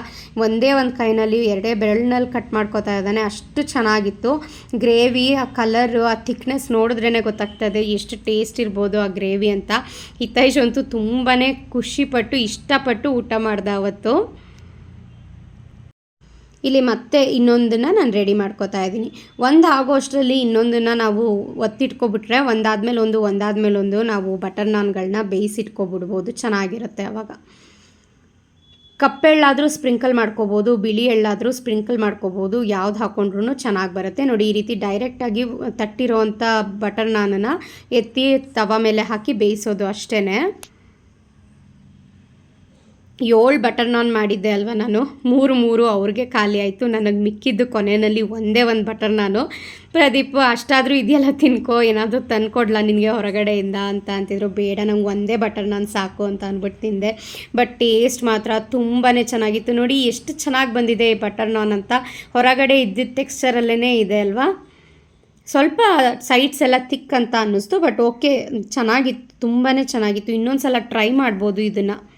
ಒಂದೇ ಒಂದು ಕೈನಲ್ಲಿ ಎರಡೇ ಬೆರಳಿನಲ್ಲಿ ಕಟ್ ಮಾಡ್ಕೋತಾ ಇದ್ದಾನೆ. ಅಷ್ಟು ಚೆನ್ನಾಗಿತ್ತು. ಗ್ರೇವಿ ಆ ಕಲರು ಆ ಥಿಕ್ನೆಸ್ ನೋಡಿದ್ರೇ ಗೊತ್ತಾಗ್ತಾ ಇದೆ. ಎಷ್ಟು ಟೇಸ್ಟ್ ಇರ್ಬೋದು ಆ ಗ್ರೇವಿ ಅಂತ. ಹಿತೈಷ್ ಅಂತೂ ತುಂಬಾ ಖುಷಿಪಟ್ಟು, ಇಷ್ಟಪಟ್ಟು ಊಟ ಮಾಡ್ದೆ ಅವತ್ತು. ಇಲ್ಲಿ ಮತ್ತೆ ಇನ್ನೊಂದನ್ನು ನಾನು ರೆಡಿ ಮಾಡ್ಕೋತಾ ಇದ್ದೀನಿ. ಒಂದು ಆಗೋ ಅಷ್ಟರಲ್ಲಿ ಇನ್ನೊಂದನ್ನು ನಾವು ಒತ್ತಿಟ್ಕೊಬಿಟ್ರೆ, ಒಂದಾದ್ಮೇಲೆ ಒಂದು ಒಂದಾದ್ಮೇಲೆ ಒಂದು ನಾವು ಬಟರ್ ನಾನ್ಗಳನ್ನ ಬೇಯಿಸಿಟ್ಕೊಬಿಡ್ಬೋದು. ಚೆನ್ನಾಗಿರುತ್ತೆ ಅವಾಗ. ಕಪ್ಪೆಳ್ಳಾದರೂ ಸ್ಪ್ರಿಂಕಲ್ ಮಾಡ್ಕೋಬೋದು, ಬಿಳಿ ಎಳ್ಳಾದರೂ ಸ್ಪ್ರಿಂಕಲ್ ಮಾಡ್ಕೋಬೋದು, ಯಾವ್ದು ಹಾಕೊಂಡ್ರೂ ಚೆನ್ನಾಗಿ ಬರುತ್ತೆ. ನೋಡಿ, ಈ ರೀತಿ ಡೈರೆಕ್ಟಾಗಿ ತಟ್ಟಿರೋವಂಥ ಬಟರ್ ನಾನನ್ನು ಎತ್ತಿ ತವ ಮೇಲೆ ಹಾಕಿ ಬೇಯಿಸೋದು ಅಷ್ಟೇ ಏಳು ಬಟರ್ ನಾನ್ ಮಾಡಿದ್ದೆ ಅಲ್ವಾ ನಾನು? ಮೂರು ಮೂರು ಅವ್ರಿಗೆ ಖಾಲಿ ಆಯಿತು. ನನಗೆ ಮಿಕ್ಕಿದ್ದು ಕೊನೆಯಲ್ಲಿ ಒಂದೇ ಒಂದು ಬಟರ್ ನಾನು. ಪ್ರದೀಪ್, ಅಷ್ಟಾದರೂ ಇದೆಯಲ್ಲ ತಿನ್ಕೋ, ಏನಾದರೂ ತಂದುಕೊಡ್ಲ ನಿನಗೆ ಹೊರಗಡೆಯಿಂದ ಅಂತ ಅಂತಿದ್ರು. ಬೇಡ, ನಂಗೆ ಒಂದೇ ಬಟರ್ ನಾನು ಸಾಕು ಅಂತ ಅಂದ್ಬಿಟ್ಟು ತಿಂದೆ. ಬಟ್ ಟೇಸ್ಟ್ ಮಾತ್ರ ತುಂಬಾ ಚೆನ್ನಾಗಿತ್ತು. ನೋಡಿ, ಎಷ್ಟು ಚೆನ್ನಾಗಿ ಬಂದಿದೆ ಈ ಬಟರ್ ನಾನ್ ಅಂತ. ಹೊರಗಡೆ ಇದ್ದಿದ್ದ ಟೆಕ್ಸ್ಚರಲ್ಲೇ ಇದೆ ಅಲ್ವಾ? ಸ್ವಲ್ಪ ಸೈಡ್ಸ್ ಎಲ್ಲ ತಿಕ್ ಅಂತ ಅನ್ನಿಸ್ತು ಬಟ್ ಓಕೆ ಚೆನ್ನಾಗಿತ್ತು. ತುಂಬಾ ಚೆನ್ನಾಗಿತ್ತು. ಇನ್ನೊಂದು ಸಲ ಟ್ರೈ ಮಾಡ್ಬೋದು ಇದನ್ನು.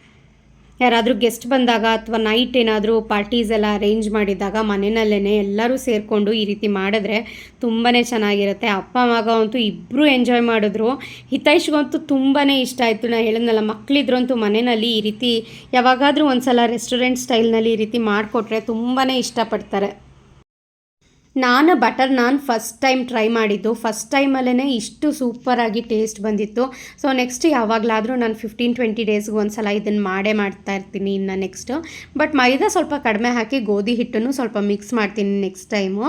ಯಾರಾದರೂ ಗೆಸ್ಟ್ ಬಂದಾಗ ಅಥವಾ ನೈಟ್ ಏನಾದರೂ ಪಾರ್ಟೀಸ್ ಎಲ್ಲ ಅರೇಂಜ್ ಮಾಡಿದಾಗ ಮನೆಯಲ್ಲೇ ಎಲ್ಲರೂ ಸೇರಿಕೊಂಡು ಈ ರೀತಿ ಮಾಡಿದ್ರೆ ತುಂಬಾ ಚೆನ್ನಾಗಿರುತ್ತೆ. ಅಪ್ಪ, ಮಗ ಅಂತೂ ಇಬ್ಬರೂ ಎಂಜಾಯ್ ಮಾಡಿದ್ರು. ಹಿತೈಷ್ಗಂತೂ ತುಂಬಾ ಇಷ್ಟ ಆಯಿತು. ನಾನು ಹೇಳಿದ್ನಲ್ಲ ಮಕ್ಕಳಿದ್ರಂತೂ ಮನೆಯಲ್ಲಿ ಈ ರೀತಿ ಯಾವಾಗಾದರೂ ಒಂದು ಸಲ ರೆಸ್ಟೋರೆಂಟ್ ಸ್ಟೈಲ್ನಲ್ಲಿ ಈ ರೀತಿ ಮಾಡಿಕೊಟ್ರೆ ತುಂಬಾ ಇಷ್ಟಪಡ್ತಾರೆ. ನಾನು butter naan first time try ಮಾಡಿದ್ದು. ಫಸ್ಟ್ ಟೈಮಲ್ಲೇ ಇಷ್ಟು ಸೂಪರಾಗಿ ಟೇಸ್ಟ್ ಬಂದಿತ್ತು. ಸೊ ನೆಕ್ಸ್ಟ್ ಯಾವಾಗಲಾದರೂ ನಾನು ಫಿಫ್ಟೀನ್ ಟ್ವೆಂಟಿ ಡೇಸ್ಗೆ ಒಂದು ಸಲ ಇದನ್ನು ಮಾಡೇ ಮಾಡ್ತಾ ಇರ್ತೀನಿ ಇನ್ನು ನೆಕ್ಸ್ಟು ಬಟ್ ಮೈದಾ ಸ್ವಲ್ಪ ಕಡಿಮೆ ಹಾಕಿ ಗೋಧಿ ಹಿಟ್ಟನ್ನು ಸ್ವಲ್ಪ ಮಿಕ್ಸ್ ಮಾಡ್ತೀನಿ ನೆಕ್ಸ್ಟ್ ಟೈಮು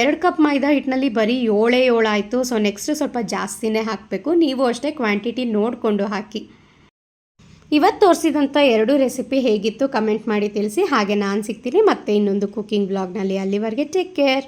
ಎರಡು ಕಪ್ ಮೈದಾ ಹಿಟ್ಟಿನಲ್ಲಿ ಬರೀ ಏಳೇ ಏಳು ಆಯಿತು. ಸೊ ನೆಕ್ಸ್ಟ್ ಸ್ವಲ್ಪ ಜಾಸ್ತಿನೇ ಹಾಕಬೇಕು. ನೀವು ಅಷ್ಟೇ ಕ್ವಾಂಟಿಟಿ ನೋಡಿಕೊಂಡು ಹಾಕಿ. ಇವತ್ತು ತೋರಿಸಿದಂಥ ಎರಡು ರೆಸಿಪಿ ಹೇಗಿತ್ತು ಕಮೆಂಟ್ ಮಾಡಿ ತಿಳಿಸಿ. ಹಾಗೆ ನಾನು ಸಿಗ್ತೀನಿ ಮತ್ತೆ ಇನ್ನೊಂದು ಕುಕಿಂಗ್ ಬ್ಲಾಗ್ನಲ್ಲಿ ಅಲ್ಲಿವರೆಗೆ ಟೇಕ್ ಕೇರ್